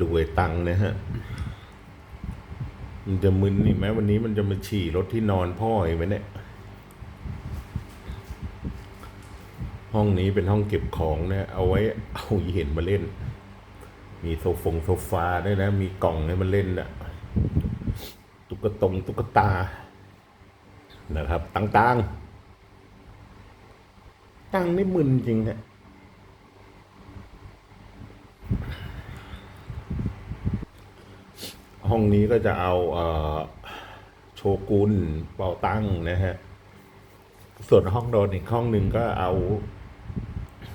ดูไอ้ตังนะฮะ มันจะมึนนี่ไหมวันนี้มันจะมาฉี่รถที่นอนพ่ออีกไหมเนี่ย ห้องนี้เป็นห้องเก็บของนะ เอาไว้เอาเห็นมาเล่น มีโซฟงโซฟาด้วยนะ มีกล่องให้มันเล่นนะตุ๊กตงตุ๊กตา นะครับต่างๆตั้งนี่มึนจริงฮะ ห้องนี้ก็จะเอาโชกุนเป่าตั้งนะฮะ ส่วนห้องนอนอีกห้องหนึ่งก็เอา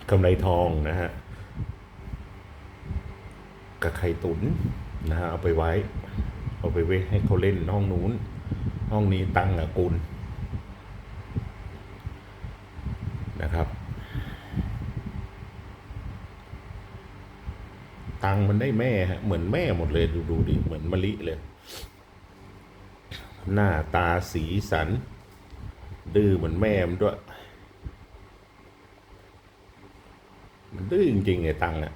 กำไรทองนะฮะกับไข่ตุนนะฮะเอาไปไว้ เอาไปไว้ให้เขาเล่นห้องนู้น ห้องนี้ตั้งกับกุลนะครับ ตังมันได้แม่ฮะเหมือนแม่หมดเลยดูดูดิเหมือนมะลิเลย หน้าตาสีสัน ดื้อเหมือนแม่มันด้วย มันดื้อจริงๆไอ้ตังอะ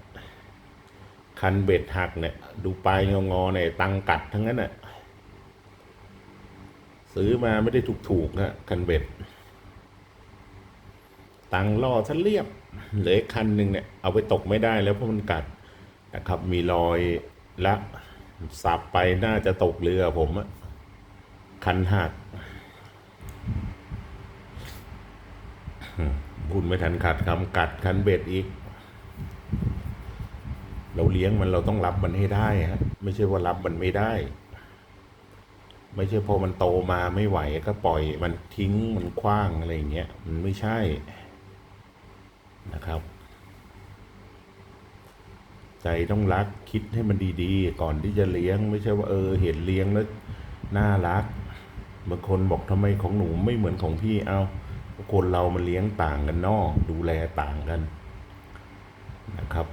คันเบ็ดหักเนี่ย ดูปลายงอๆเนี่ยตังกัดทั้งนั้นอะซื้อมาไม่ได้ถูกๆฮะคันเบ็ด ตังล่อซะเรียบเหลือคันหนึ่งเนี่ย เอาไปตกไม่ได้แล้วเพราะมันกัด นะครับ มีรอยละสับไปน่าจะตกเรือผมอะคันหักพูดไม่ทันขาดคำกัดคันเบ็ดอีก เราเลี้ยงมันเราต้องรับมันให้ได้ฮะไม่ใช่ว่ารับมันไม่ได้ ไม่ใช่พอมันโตมาไม่ไหวก็ปล่อยมันทิ้งมันคว้างอะไรอย่างเงี้ยมันไม่ใช่นะครับ ใจต้องรักคิดให้มันดีๆ ก่อนที่จะเลี้ยง ไม่ใช่ว่าเออเห็นเลี้ยงแล้วน่ารักบางคนบอกทำไมของหนูไม่เหมือนของพี่เอาคนเรามันเลี้ยงต่างกันนอกดูแลต่างกันนะครับ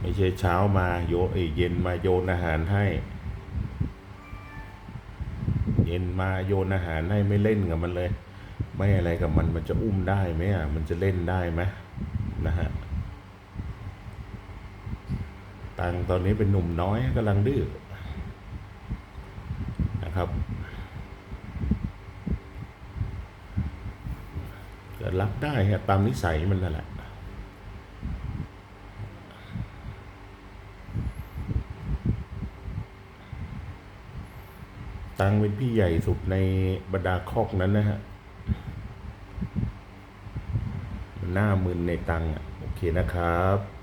ไม่ใช่เช้ามาโยเอยเย็นมาโยนอาหารให้ เย็นมาโยนอาหารให้ไม่เล่นกับมันเลย ไม่อะไรกับมันมันจะอุ้มได้ไหมอะมันจะเล่นได้ไหมนะฮะ ตังตอนนี้เป็นหนุ่มน้อยกำลังดื้อนะครับก็รับได้ตามนิสัยมันนั่นแหละตังเป็นพี่ใหญ่สุดในบรรดาคอกนั้นนะฮะหน้ามึนในตังอะโอเคนะครับ